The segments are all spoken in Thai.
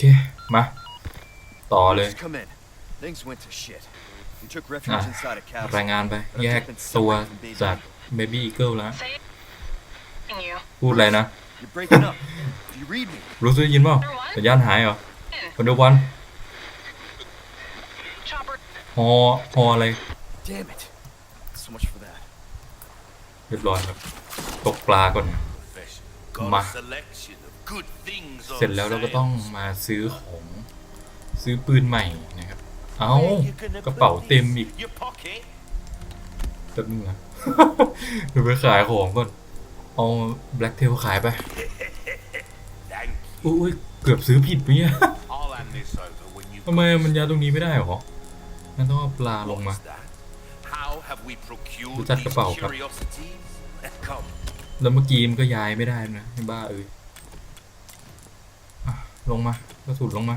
เค มา ต่อเลย Just come in. Things went to shit. We took อะ refuge inside a capsule. รายงานไป แยกตัวจาก Baby Eagle แล้ว Saying you. พูดอะไรนะ You're breaking up. Do you read me? รู้สึกได้ยินเปล่าสัญญาณหายเหรอวันเดอร์วัน Chopper. ฮอฮออะไร Damn it. So much for that. เรียบร้อยครับ ตกปลาก่อน Got Ma. เสร็จแล้วเราก็ต้องมาซื้อของซื้อปืนใหม่นะครับ เอ้ากระเป๋าเต็มอีก Your pocket. แป๊บนึงนะเดี๋ยวไปขายของก่อน เอา Black Tail ขายไป Thank อุ้ยเกือบซื้อผิดไปเนี่ย I'll hand this over when you ทำไมมันยัดตรงนี้ไม่ได้หรองั้นต้องเอาปลาลงมา What's that? How have we procured รู้จักกระ these เป๋าครับ curiosities? Come, แล้วเมื่อกี้มันก็ย้ายไม่ได้นะไอ้บ้าเอ้ยอะ ลงมากระสุนลงมา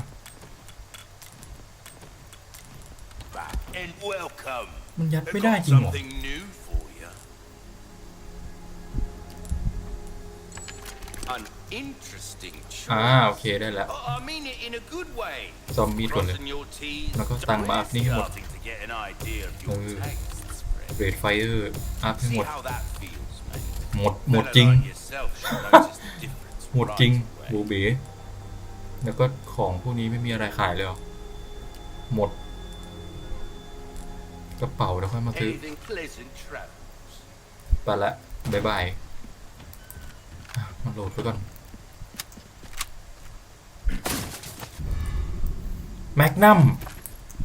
back and welcome. มันยัด I've ไม่ได้ got จริงเหรอ something new for you. An interesting อ่า choice. โอเคได้แล้ว I I mean it in a good way. ซอมมีดก่อนเลย Crossing your T's. แล้วก็ตั้งมาอัพนี่ให้หมด Starting to get an idea of your Ừ. tastes, friend. เบรดไฟเออร์อัพให้หม See ด how that feels, mate. หมดหมด Fella จริง like yourself should notice the difference หมดจริง right away. บูเบ๋ แล้วก็ของพวกนี้ไม่มีอะไรขายเลยเหรอหมด กระเป๋าเดี๋ยวค่อยมาซื้อ Anything pleasant travels. ไปละบายบายอะมาโหลดไปก่อนแมกนัม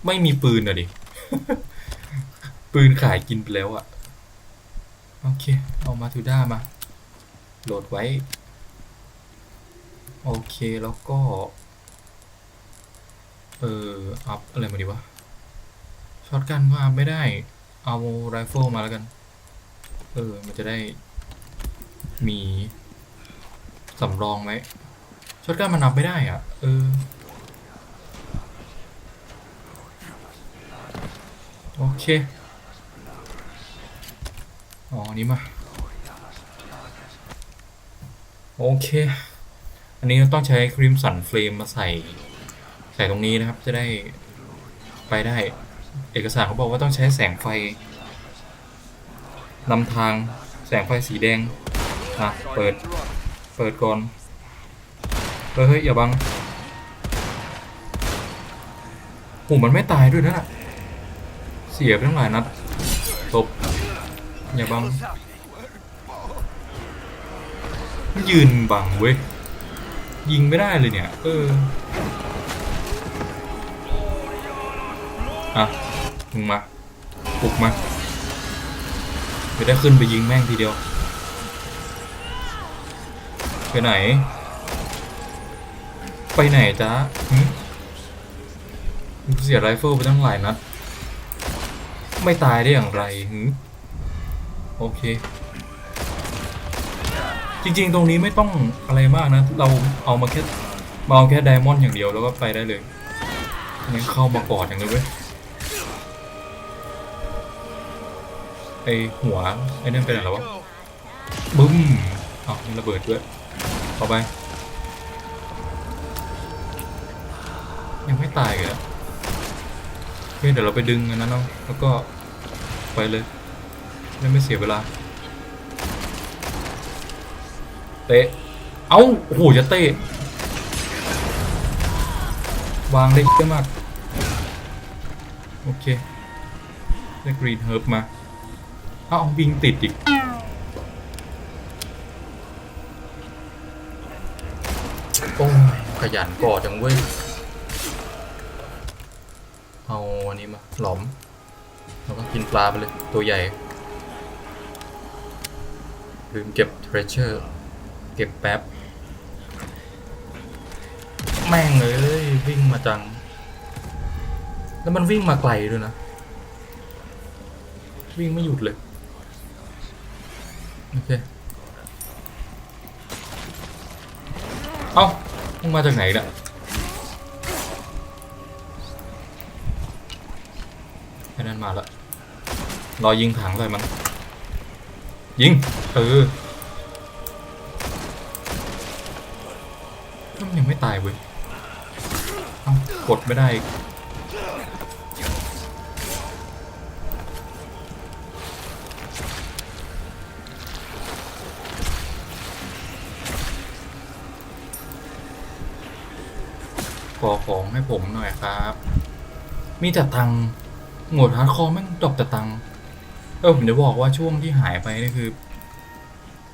ไม่มีปืนอะดิ ปืนขายกินไปแล้วอะโอเค เอามาทูด้ามา โหลดไว้ โอเคแล้วก็ เอออัพอะไรมาดีวะช็อตกันก็อัพไม่ได้ เอาไรเฟิลมาแล้วกัน เออ มันจะได้มีสำรองไหมช็อตกันมันนับไม่ได้อะ เออ โอเค อ๋อนนี้มา โอเค อันนี้ต้องใช้ครีมสันเฟรมมาใส่ใส่ตรงนี้นะครับ จะได้ไปได้ เอกสารเขาบอกว่าต้องใช้แสงไฟนำทางแสงไฟสีแดง อะ เปิด เปิดก่อน เฮ้ยเฮ้ยอย่าบังโหมันไม่ตายด้วยนะ่ะ เสียไปทั้งหลายนัดตบอย่าบัง ยืนบังเว้ย ยิงไม่ได้เลยเนี่ย เออ อะมึงมาปลุกมาจะได้ขึ้นไปยิงแม่งทีเดียว ไปไหน ไปไหนจ๊ะหึมึงเสียไรเฟิลไปตั้งหลายนัด ไม่ตายได้อย่างไรโอเค จริงๆ ตรงนี้ไม่ต้องอะไรมากนะ เราเอามาแค่มาเอาแค่ไดมอนด์อย่างเดียวแล้วก็ไปได้เลยยังเข้ามากอดอย่างนี้เว้ยไอหัวไอ้นั่นเป็นอะไรวะบึ้มเอาระเบิดด้วยเข้าไป ยังไม่ตายเลยอะโอเคเดี๋ยวเราไปดึงอันนั้นเนาะแล้วก็ไปเลยไม่ไม่เสียเวลา เตะ เอ้าโอ้โหจะเตะ วางได้เยอะมาก โอเค ได้กรีนเฮิร์บมา เอ้าวิ่งติดอีก โอ้ยขยันก่อจังเว้ย เอาอันนี้มาหลอม แล้วก็กินปลาไปเลย ตัวใหญ่ลืมเก็บ treasure เเก็บแป๊บ แม่งเลยวิ่งมาจัง แล้วมันวิ่งมาไกลด้วยนะ วิ่งไม่หยุดเลย โอเค เอ้ามึงมาจากไหนเนี่ยไอ้นั่นมาแล้วรอยิงถังใส่มัน ยิง เออ ไม่ตายเว้ยกดไม่ได้ ขอของให้ผมหน่อยครับ มีแต่ตังโหมดฮาร์ดคอร์แม่งดรอปแต่ตังเออผมจะบอกว่าช่วงที่หายไปนี่คือ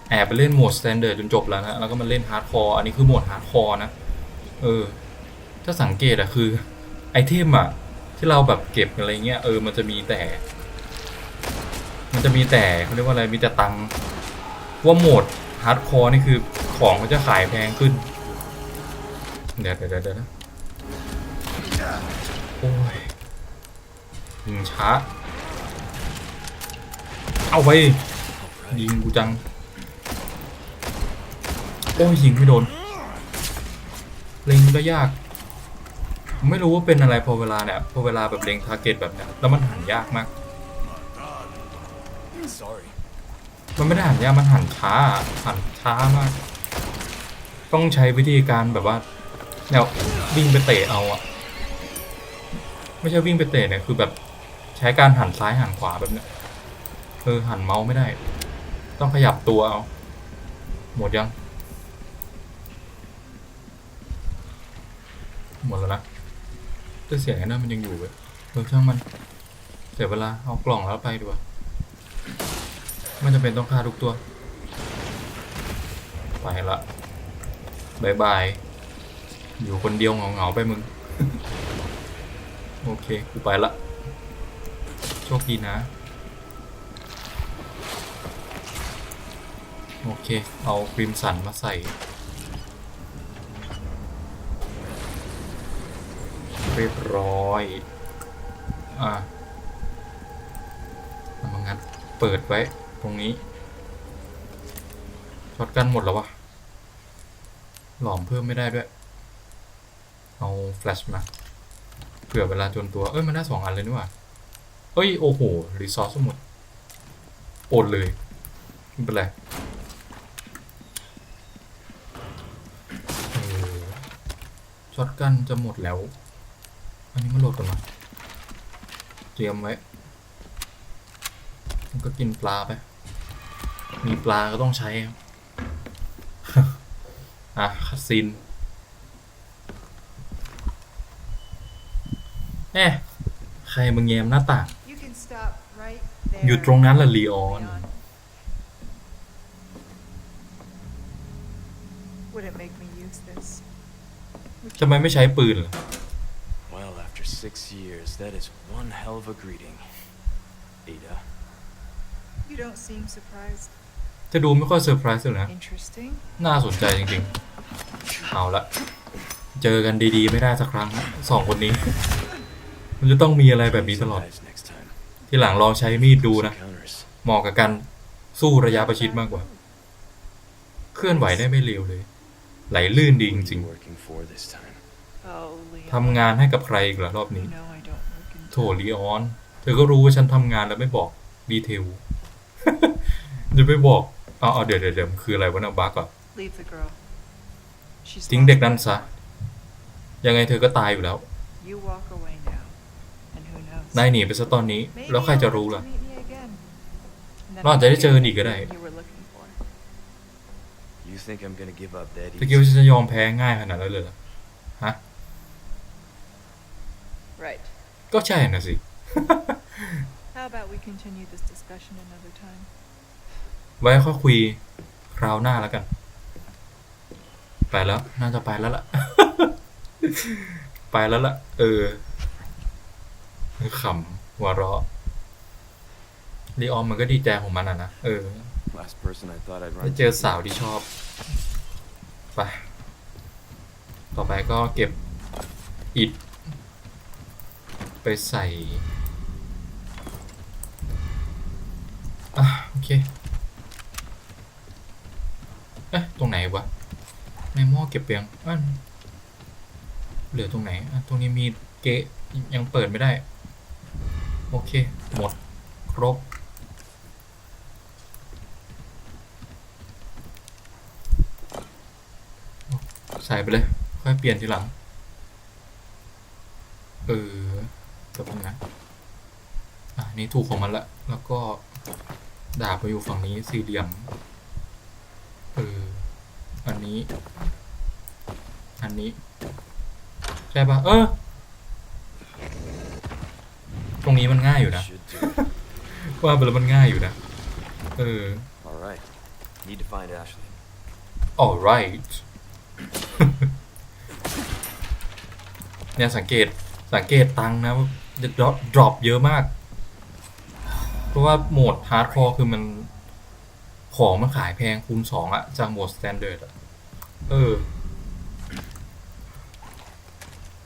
แอบไปเล่นโหมดสแตนเดอร์จนจบแล้วนะ แล้วก็มาเล่นฮาร์ดคอร์ อันนี้คือโหมดฮาร์ดคอร์นะ เออ ถ้าสังเกตอะคือ ไอเทมอะที่เราแบบเก็บอะไรเงี้ยเออมันจะมีแต่ มันจะมีแต่เขาเรียกว่าอะไรมีแต่ตังว่าโหมดฮาร์ดคอร์นี่คือของมันจะขายแพงขึ้น เดี๋ยวเดี๋ยวเดี๋ยวเดี๋ยวนะโอ้ยยิงช้า เอาไปยิงกูจัง โอ้ยยิงไม่โดน เล็งก็ยากผมไม่รู้ว่าเป็นอะไรพอเวลาเนี่ยพอเวลาแบบเล็งทาร์เก็ตแบบเนี้ยแล้วมันหันยากมาก Sorry. มันไม่ได้หันยากมันหันช้าหันช้ามาก ต้องใช้วิธีการแบบว่าแนววิ่งไปเตะเอาอะไม่ใช่วิ่งไปเตะเนี่ยคือแบบใช้การหันซ้ายหันขวาแบบเนี้ยเออหันเมาส์ไม่ได้ ต้องขยับตัวเอา หมดยัง หมดแล้วนะแต่เสียงไอ้นั่นมันยังอยู่เว้ยเออช่างมันเสียเวลาเอากล่องแล้วไปดีกว่าไม่จำเป็นต้องฆ่าทุกตัว ไปละบายบาย อยู่คนเดียวเหงาๆไปมึง โอเค กูไปละ โชคดีนะ โอเค เอาครีมสันมาใส่ เรียบร้อย อะเอามางัดเปิดไว้ ตรงนี้ช็อตกันหมดแล้ววะ หลอมเพิ่มไม่ได้ด้วย เอาแฟลชมา เผื่อเวลาจนตัว เอ้ย มันได้สองอันเลยนี่ว่าเอ้ย โอ้โห รีซอสหมดโอนเลยไม่เป็นไรช็อตกันจะหมดแล้ว อันนี้มาโหลดกันมาเตรียมไว้ มันก็กินปลาไป มีปลาก็ต้องใช้ครับอะคัสซินแน่ใครมึงแยมหน้าต่าง You can stop right อยู่ there. ตรงนั้นแหละลีออน Leon. Wouldn't make me use this. ทำไมไม่ใช้ปืนล่ะ Well, after six years, that is one hell of a greeting. Ada. You don't seem surprised. จะดูไม่ค่อยเซอร์ไพรส์เลยนะ Interesting. น่าสนใจจริงๆ เอาละ เจอกันดีๆ ไม่ได้สักครั้งนะสองคนนี้ มันจะต้องมีอะไรแบบนี้ตลอด Guys next time. ที่หลังลองใช้มีดดู Some นะ counters. เหมาะกับการสู้ระยะประชิดมากกว่า เคลื่อนไหวได้ไม่เร็วเลย ไหลลื่นดีจ Who are ริง you working for this time? Oh, Leon. ๆทำงานให้กับใครอีกเหรอรอบนี้ You know I don't work in โถลีออน เธอก็รู้ว่าฉันทำงานแล้วไม่บอกดีเทลจะไม่บอกเอาเอาเดี๋ยวเดี๋ยวเดี๋ยวมันคืออะไรวะนะบักอะ Leave the girl. She's ทิ้ง lost เด็กนั้น her. ซะ ยังไงเธอก็ตายอยู่แล้ว You walk away now. And who knows? นายหนีไปซะตอนนี้ Maybe แล้วใคร you'll จะ have รู้ to ล่ะ meet me again. And then เราอาจจะได้เจอกันอีกก็ได้ you were looking for. You think I'm gonna give up that ตะกี้ว่า easy? ฉันจะยอมแพ้ง่ายขนาดนั้นเลยเหรอ ฮะ Right. ก็ใช่นะสิ How about we continue this discussion another time? ไว้ค่อยคุยคราวหน้าแล้วกัน ไปแล้ว น่าจะไปแล้วล่ะ ไปแล้วล่ะ เออขำหัวเราะลีออนมันก็ดีใจของมันอะนะ เออ Last person I thought I'd ได้ run เจอสาวที่ชอบ ไป ต่อไปก็เก็บอิฐ ไปใส่อะโอเคเอ๊ะตรงไหนวะในหม้อเก็บเปียงอะเหลือตรงไหนอะตรงนี้มีเกะยังเปิดไม่ได้ โอเค หมด ครบ ใส่ไปเลย ค่อยเปลี่ยนทีหลัง เออ จบนะ อะนี่ถูกของมันละ แล้วก็ดาบมาอยู่ฝั่งนี้สี่เหลี่ยมเอออันนี้ อันนี้ ใช่ปะเออ ตรงนี้มันง่ายอยู่นะ Should do. ว่าไปแล้วมันง่ายอยู่นะ เออ All right. Need to find Ashley. alright เนี่ยสังเกตสังเกตตังค์นะว่า จะดรอปดรอปเยอะมาก เพราะว่าโหมดฮาร์ดคอร์คือมัน ของมันขายแพงคูณสองอะจากโหมดสแตนดาร์ดอะเออ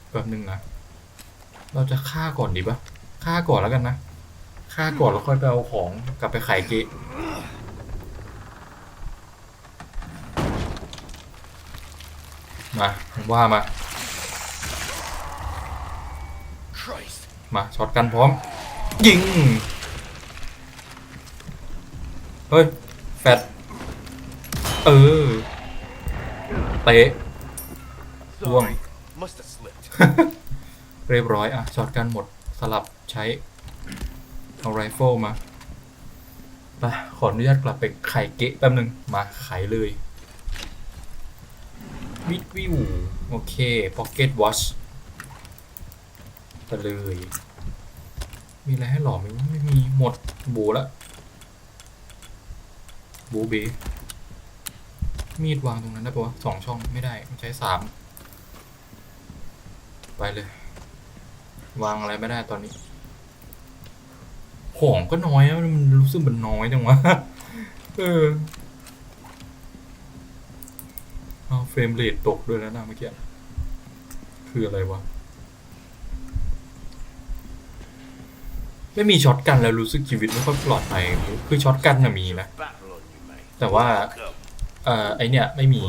แป๊บนึงนะ เราจะฆ่าก่อนดีปะฆ่าก่อนแล้วกันนะฆ่าก่อนแล้วค่อยไปเอาของกลับไปขายเกะมาว่ามา มาช็อตกันพร้อม ยิง เฮ้ย แฟดเออ เตะ Wrong. Sorry. Must have slipped. เรียบร้อยอะช็อตกันหมดสลับใช้ เอาไรเฟิลมาไปขออนุญาตกลับไปไข่เกะแป๊บนึง มาไขเลยวิดวิวโอเคพ็อกเก็ตวอช ไปเลย มีอะไรให้หล่อมวะไม่มีหมดบูละบูเบมีดวางตรงนั้นได้ปะวะสองช่องไม่ได้มันใช้สามไปเลย วางอะไรไม่ได้ตอนนี้ ของก็น้อยมันรู้สึกมันน้อยจังวะเออเอาเฟรมเรทตกด้วยแล้วนะเมื่อกี้คืออะไรวะ ไม่มีช็อตกันแล้วรู้สึกชีวิตไม่ค่อยปลอดภัยคือช็อตกันน่ะมีนะ แต่ว่าเอ่อไอเนี่ยไม่มี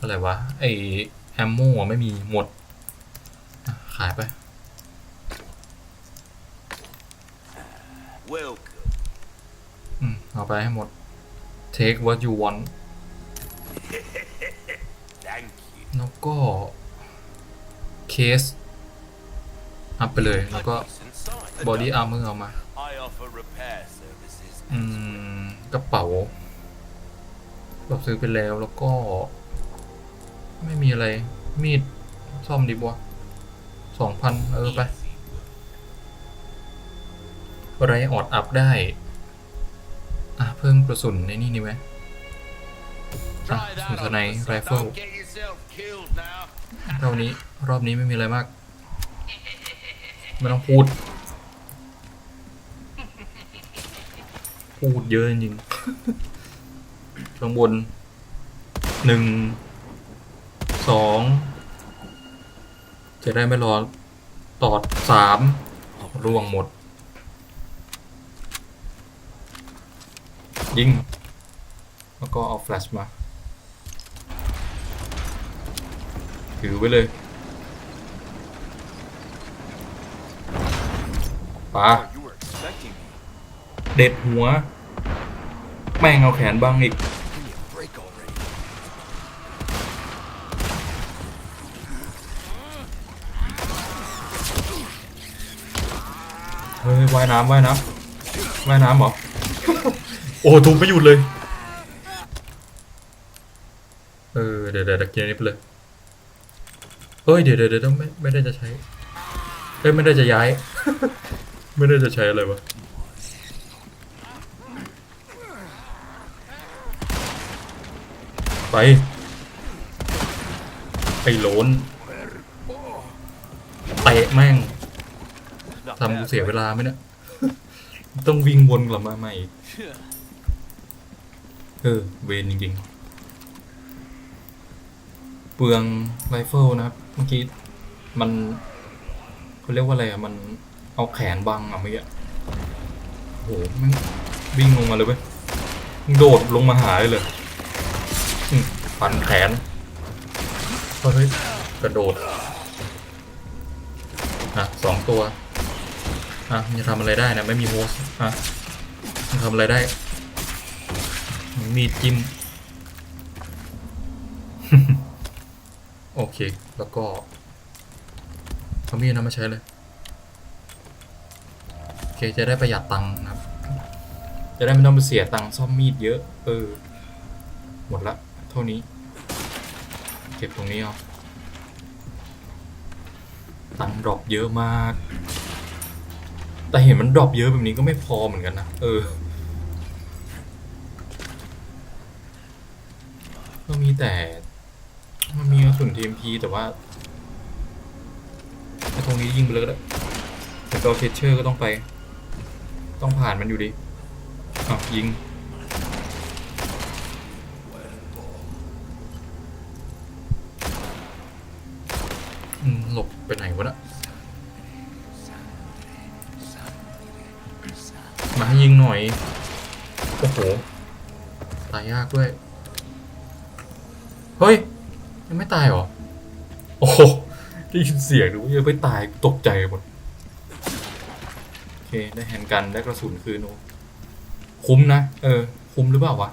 อะไรวะ ไอแอมโมอะไม่มีหมด ขายไป อืม เอาไปให้หมด take what you want แล้วก็เคสอัพไปเลยแล้วก็ บอดี้อาร์เมอร์เอามา I offer repair services. อืม กระเป๋าเราซื้อไปแล้วแล้วก็ ไม่มีอะไร มีด ซ่อมดีบัวสองพันเออไป Easy work. ไรออดอัพได้ อะ เพิ่มกระสุนในนี่นี่ไหมอะ Try สุน that ท on น yourself. ไรเฟิล Don't get yourself killed now. เท่านี้รอบนี้ไม่มีอะไรมาก ไม่ต้องพูด พูดเยอะจริงข้างบนหนึ่งสองจะได้ไม่รอตอดสามร่วงหมด ยิง แล้วก็เอาแฟลชมา ถือไว้เลยปา เด็ดหัว แม่งเอาแขนบังอีก เฮ้ยว่ายน้ำว่ายน้ำว่ายน้ำเหรอ โอ้ทุบไม่หยุดเลย เออ เดี๋ยวเดี๋ยวเดี๋ยวเกียร์นี้ไปเลยเอ้ย เดี๋ยวเดี๋ยวเดี๋ยวไม่ไม่ได้จะใช้เอ้ยไม่ได้จะย้าย ไม่ได้จะใช้อะไรวะ ไปไอ้โลนเตะแม่งทำกูเสียเวลาไหมเนี่ยต้องวิ่งวนกลับมาใหม่เออเวนจริงๆ เปลืองไรเฟิลนะครับ เมื่อกี้มันเขาเรียกว่าอะไรอะ มันเอาแขนบังอะเมื่อกี้โหมันวิ่งลงมาเลยเว้ยโดดลงมาหาเลยเลย ฟันแขนเฮ้ยกระโดดอะสองตัวอะมันจะทำอะไรได้นะไม่มีโฮสอะมันทำอะไรได้ มีดจิ้มโอเค แล้วก็เอามีดนั้นมาใช้เลย โอเค จะได้ประหยัดตังค์นะครับ จะได้ไม่ต้องไปเสียตังค์ซ่อมมีดเยอะ เออ หมดละเท่านี้ เก็บตรงนี้เอาตังดรอปเยอะมาก แต่เห็นมันดรอปเยอะแบบนี้ก็ไม่พอเหมือนกันนะ เออก็มีแต่ มันมีกระสุน TMP แต่ว่าไอ้ตรงนี้ยิงไปเลยก็ได้แต่ก็เทเชอร์ก็ต้องไป ต้องผ่านมันอยู่ดีอ้าวยิงากด้วย เฮ้ย ยังไม่ตายเหรอ โอ้ได้ยินเสียงดูยังไม่ตายตกใจหมด โอเค ได้แฮนกันได้กระสุนคืนโนคุ้มนะ เออ คุ้มหรือเปล่าวะ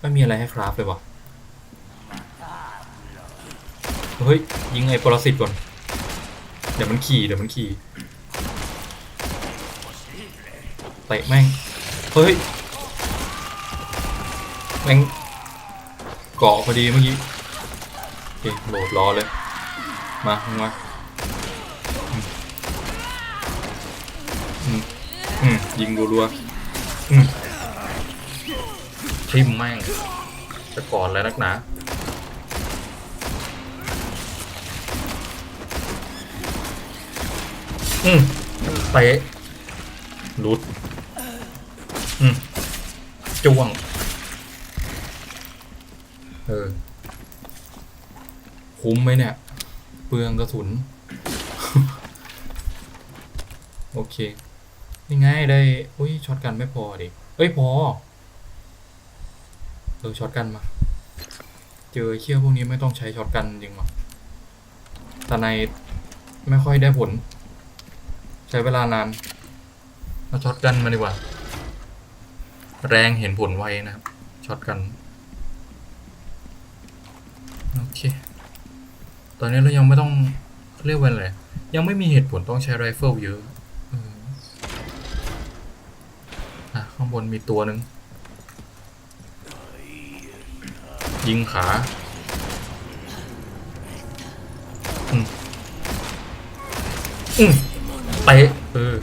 ไม่มีอะไรให้คราฟเลยวะเฮ้ย ยิงไอ้ปรสิตก่อน เดี๋ยวมันขี่เดี๋ยวมันขี่เตะแม่ง เฮ้ย แม่งเกาะพอดีเมื่อกี้โอเคโหลดรอเลย มามึงมาอืมยิงรัวๆอืมทิมแม่งจะก่อนแล้วนักหนาอืมเตะหลุดอืมจ้วง เออ คุ้มไหมเนี่ย เปลืองกระสุน โอเคยังไงได้ อุ้ยช็อตกันไม่พอดิ เอ้ย พอ เออช็อตกันมา เจอเขี้ยวพวกนี้ไม่ต้องใช้ช็อตกันจริงว่ะแต่ในไม่ค่อยได้ผล ใช้เวลานานมาช็อตกันมาดีกว่า แรงเห็นผลไวนะครับช็อตกัน โอเค ตอนนี้เรายังไม่ต้องเรียกว่าอะไร ยังไม่มีเหตุผลต้องใช้ไรเฟิลเยอะอะข้างบนมีตัวหนึ่งยิงขาอืมอืมเตะเออ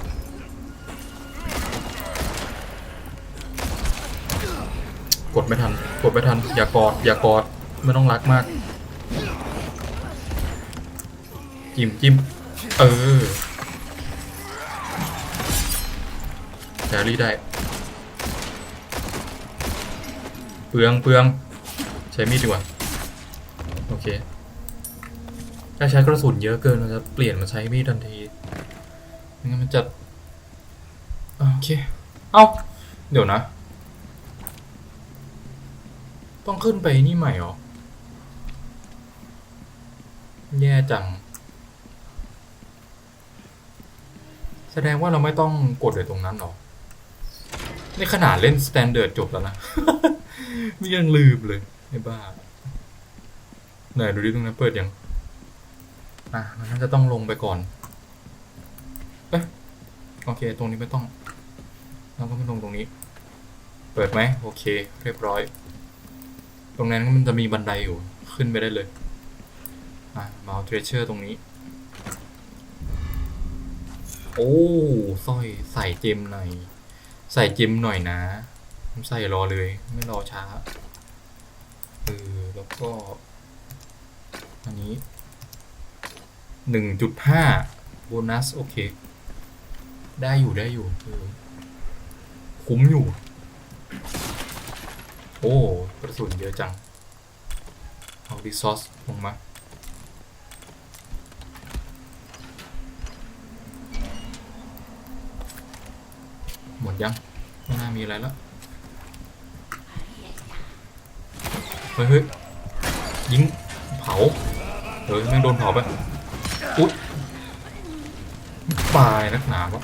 กดไม่ทัน กดไม่ทัน อย่ากอด อย่ากอด ไม่ต้องรักมาก จิ้มจิ้มเออแครี่ได้ เปลืองเปลือง ใช้มีดดีกว่า โอเค ถ้าใช้กระสุนเยอะเกินเราจะเปลี่ยนมาใช้มีดทันทีไม่งั้นมันจะโอเค เอาเดี๋ยวนะ ต้องขึ้นไปนี่ใหม่เหรอ แย่จัง แสดงว่าเราไม่ต้องกดเลยตรงนั้นหรอนี่ขนาดเล่นสแตนเด r d จบแล้วนะนี่ยังลืมเลยไอ้บ้า ไหนดูดิตรงนั้นเปิดยัง อะ มันน่าจะต้องลงไปก่อน เอ๊ะโอเค ตรงนี้ไม่ต้อง เราก็ไม่ลงตรงนี้ เปิดไหม โอเค เรียบร้อย ตรงนั้นมันจะมีบันไดอยู่ ขึ้นไปได้เลย อะมาเอาเทรเชอร์ตรงนี้ โอ้สร้อยใส่เจมหน่อย ใส่เจมหน่อยนะใส่รอเลย ไม่รอช้าเออแล้วก็ อันนี้หนึ่งจุดห้าโบนัส โอเค ได้อยู่ได้อยู่เออคุ้มอยู่ โอ้ กระสุนเยอะจัง เอาดิซอสลงมา หมดยังไม่น่ามีอะไรแล้วเฮ้ยเฮ้ยยิงเผาเฮ้ยแม่งโดนเผาไปอุ๊ยปลายนักหนาวะ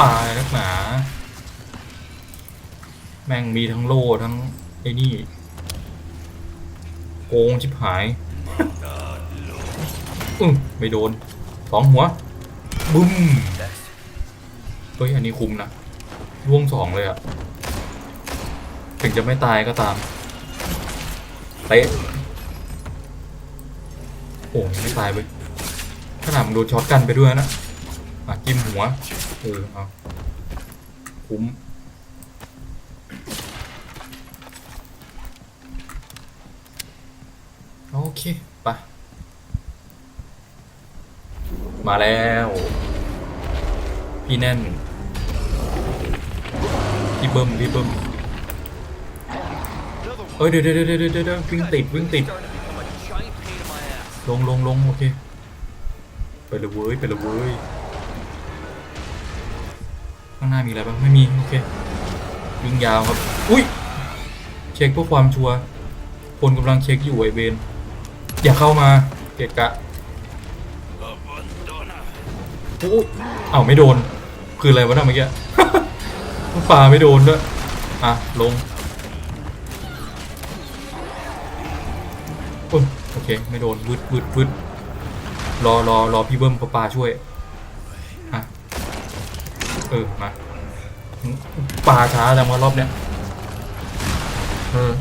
ปลายนักหนา แม่งมีทั้งโล่ทั้งไอ้นี่โกงชิบหายอือไม่โดนสองหัวบึ้มเฮ้ยอันนี้คุมนะ ร่วงสองเลยอะถึงจะไม่ตายก็ตามเตะโอ้ยไม่ตายเว้ยขนาดมันโดนช็อตกันไปด้วยนะอะจิ้มหัวเออเอาคุ้มโอเคไปะมาแล้ว พี่แน่น พี่เบิ้มพี่เบิ้มเอ้ยเดี๋ยวเดี๋ยวเดี๋ยวเดี๋ยวเดี๋ยววิ่งติดวิ่งติดลงลงลงโอเคไปเลยเว้ยไปเลยเว้ยข้างหน้ามีอะไรบ้างไม่มีโอเควิ่งยาวครับอุ้ยเช็คเพื่อความชัวร์คนกำลังเช็คอยู่ไอเบนอย่าเข้ามาเกะกะโอ้ยเอ้าไม่โดนคืออะไรวะน่ะเมื่อกี้ ปลาไม่โดนด้วย อะ ลงอุ๊ยโอเค ไม่โดนวืดวืดวืดรอรอรอพี่เบิ้มปลาช่วย อะ เออ มาปลาช้าจังวะรอบเนี้ย เออ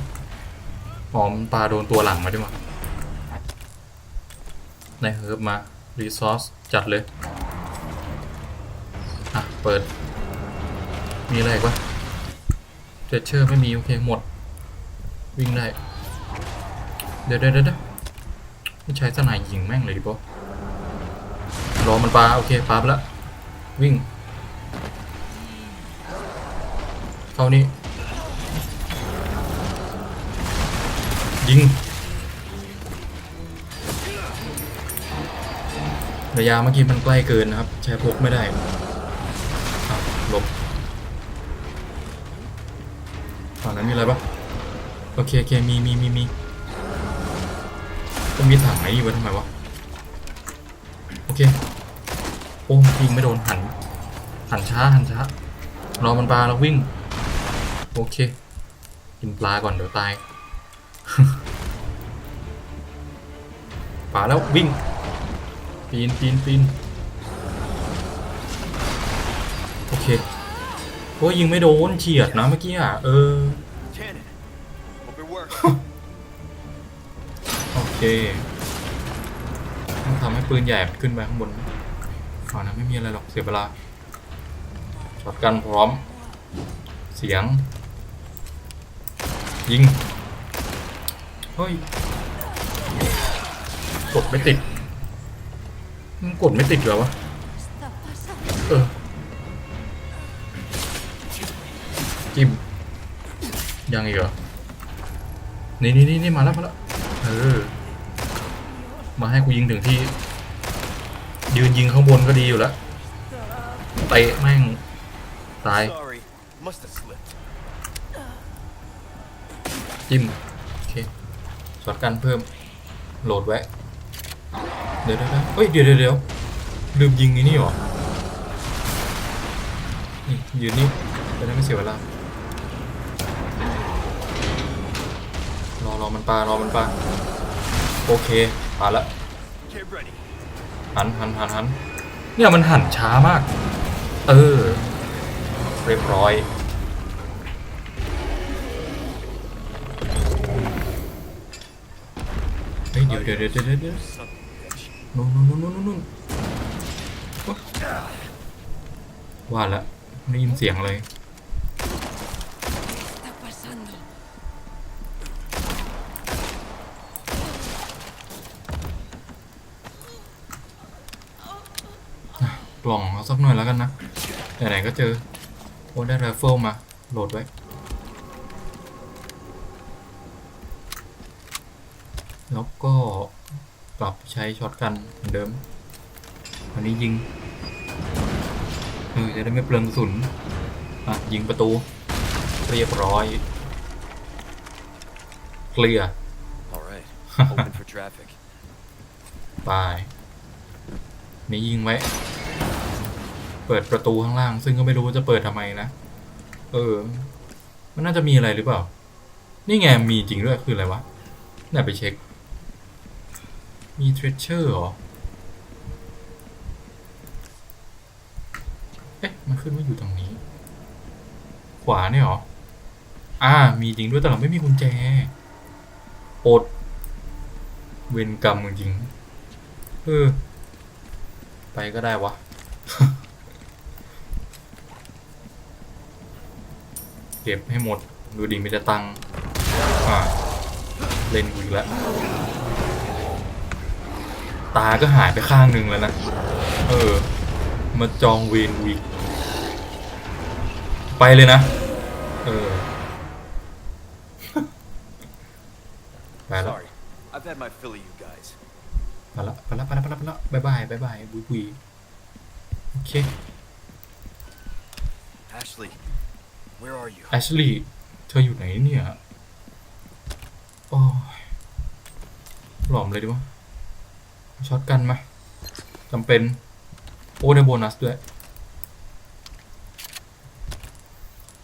หอมปลาโดนตัวหลังมาด้วยมั้งในเฮิร์บมา รีซอส จัดเลย อะ เปิด มีอะไรอีกวะเทเชอร์ไม่มี โอเค หมด วิ่งได้ เดี๋ยวเดี๋ยวเดี๋ยวไม่ใช้สนายยิงแม่งเลยดิปะรอมันปลา โอเคปลาแล้ววิ่ง เข้านี่ ยิงระยะเมื่อกี้มันใกล้เกินนะครับ ใช้พกไม่ได้ ฝั่งนั้นมีอะไรปะโอเคโอเคมีมีมีมีต้องมีถังไหนอยู่ไว้ทำไมวะโอเคโอ้ยิงไม่โดนหันหันช้าหันช้ารอมันปลาแล้ววิ่ง โอเค กินปลาก่อนเดี๋ยวตายปลาแล้ววิ่ง ปีนปีนปีนโอเค โอ้ยยิงไม่โดนเฉียดนะเมื่อกี้อะเออโอเคต้องทำให้ปืนใหญ่ขึ้นไปข้างบนฝั่งนั้นไม่มีอะไรหรอกเสียเวลาช็อตกันพร้อม เสียง ยิง เฮ้ย กดไม่ติด มันกดไม่ติดเหรอวะ จิ้มยังอีกเหรอนี่นี่นี่นี่มาแล้วมาแล้วเออมาให้กูยิงถึงที่ ยืนยิงข้างบนก็ดีอยู่แล้วเตะแม่งตาย Sorry. Must have slipped. จิ้มโอเคช็อตกันเพิ่มโหลดไว้เดี๋ยวเดี๋ยวเดี๋ยวเฮ้ยเดี๋ยวเดี๋ยวเดี๋ยวลืมยิงไอ้นี่หรอนี่ยืนนี่จะได้ไม่เสียเวลา ร อรอมันปลารอมันปลาโอเคปลาละหันหันหันหันเนี่ยมันหันช้ามาก เออ เรียบร้อย เฮ้ยเดี๋ยวเดี๋ยวเดี๋ยวเดี๋ยวเดี๋ยวนู่นนู่นนู่นนู่นนู่นว่าละได้ยินเสียงเลย ล่องเอาสักหน่อยแล้วกันนะไหนๆก็เจอโอ้ได้ไรเฟิลมา โหลดไว้ แล้วก็ปรับใช้ช็อตกันเหมือนเดิม อันนี้ยิงเออจะได้ไม่เปลืองกระสุนอะ ยิงประตู เรียบร้อย เคลียร์ All right. Open for traffic. ไปนี่ยิงไว้ เปิดประตูข้างล่าง ซึ่งก็ไม่รู้ว่าจะเปิดทำไมนะ เออ มันน่าจะมีอะไรหรือเปล่า นี่ไงมีจริงด้วยคืออะไรวะน่าไปเช็ค มีเทรเชอร์เหรอ เอ๊ะ มันขึ้นมาอยู่ตรงนี้ ขวาเนี่ยหรอ อ่า มีจริงด้วยแต่เราไม่มีกุญแจอดเวรกรรมจริง เออ ไปก็ได้วะ ก็บให้หมด ดูดีมีแต่ตังค์อ่าเล่นกูอีกแล้ว ตาก็หายไปข้างหนึ่งแล้วนะ เออ มาจองเวรกูอีก ไปเลยนะ เออ ไปแล้ว Sorry. I've had my fill of you guys. ไปละไปละไปละไปละไปละบายบายบายบายบุยบุยโอเค Ashley, where are you? แอชลีย์เธออยู่ไหนเนี่ย โอ้ย หลอมเลยดีวะ ช็อตกันมาจำเป็น โอ้ได้โบนัสด้วย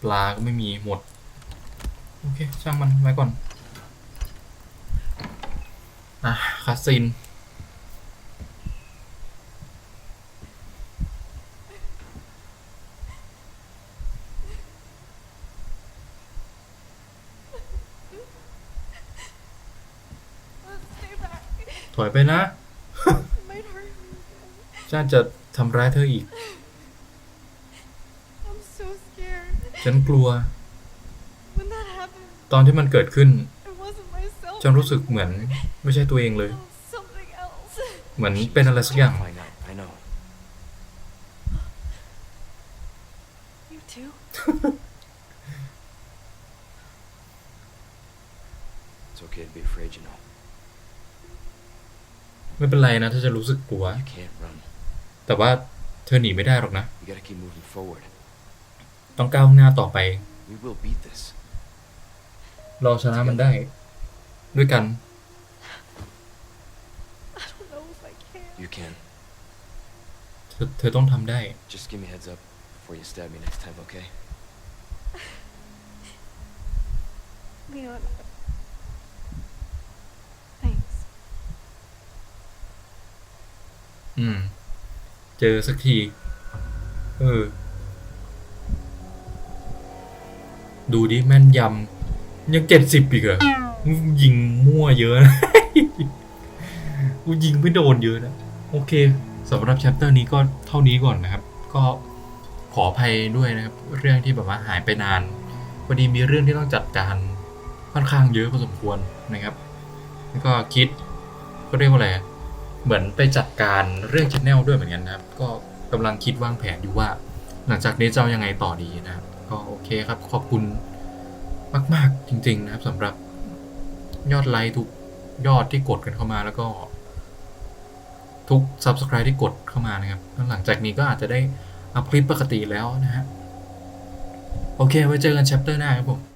ปลาก็ไม่มีหมด โอเค ช่างมันไว้ก่อน อะคาสิน Let's stay back. ถอยไปนะ It might hurt me. จ้าจะทำร้ายเธออีก I'm so scared. ฉันกลัว When that happened, ตอนที่มันเกิดขึ้น it wasn't myself. ฉันรู้สึกเหมือนไม่ใช่ตัวเองเลย It was something else. เหมือนเป็นอะไรสักอย่าง Find out. I know. You too? It's okay to be afraid, you know. ไม่เป็นไรนะ ถ้าจะรู้สึกกลัว You can't run. แต่ว่าเธอหนีไม่ได้หรอกนะ You gotta keep moving forward. ต้องก้าวข้างหน้าต่อไป We will beat this. เราชนะมันได้ ด้วยกัน I don't know if I can. You can. เธอเธอต้องทำได้ Just give me a heads up before you stab me next time, okay? Leon. Thanks. อืม เจอสักที เออ ดูดิแม่นยำยังเจ็ดสิบอีกเหรอยิงมั่วเยอะนะกูยิงไม่โดนเยอะนะ โอเคสำหรับแชปเตอร์นี้ก็เท่านี้ก่อนนะครับ ก็ขออภัยด้วยนะครับ เรื่องที่แบบว่าหายไปนานพอดีมีเรื่องที่ต้องจัดการค่อนข้างเยอะพอสมควรนะครับ แล้วก็คิดก็เรียกว่าอะไร เหมือนไปจัดการเรื่องชแนลด้วยเหมือนกันนะครับ ก็กำลังคิดวางแผนอยู่ว่า หลังจากนี้จะเอายังไงต่อดีนะครับ ก็โอเคครับ ขอบคุณมาก ๆ จริง ๆ นะครับสำหรับยอดไลค์ทุกยอดที่กดกันเข้ามาแล้วก็ ทุก Subscribe ที่กดเข้ามานะครับหลังจากนี้ก็อาจจะได้อัพคลิปปกติแล้วนะฮะโอเคไว้เจอกันแชปเตอร์หน้าครับผม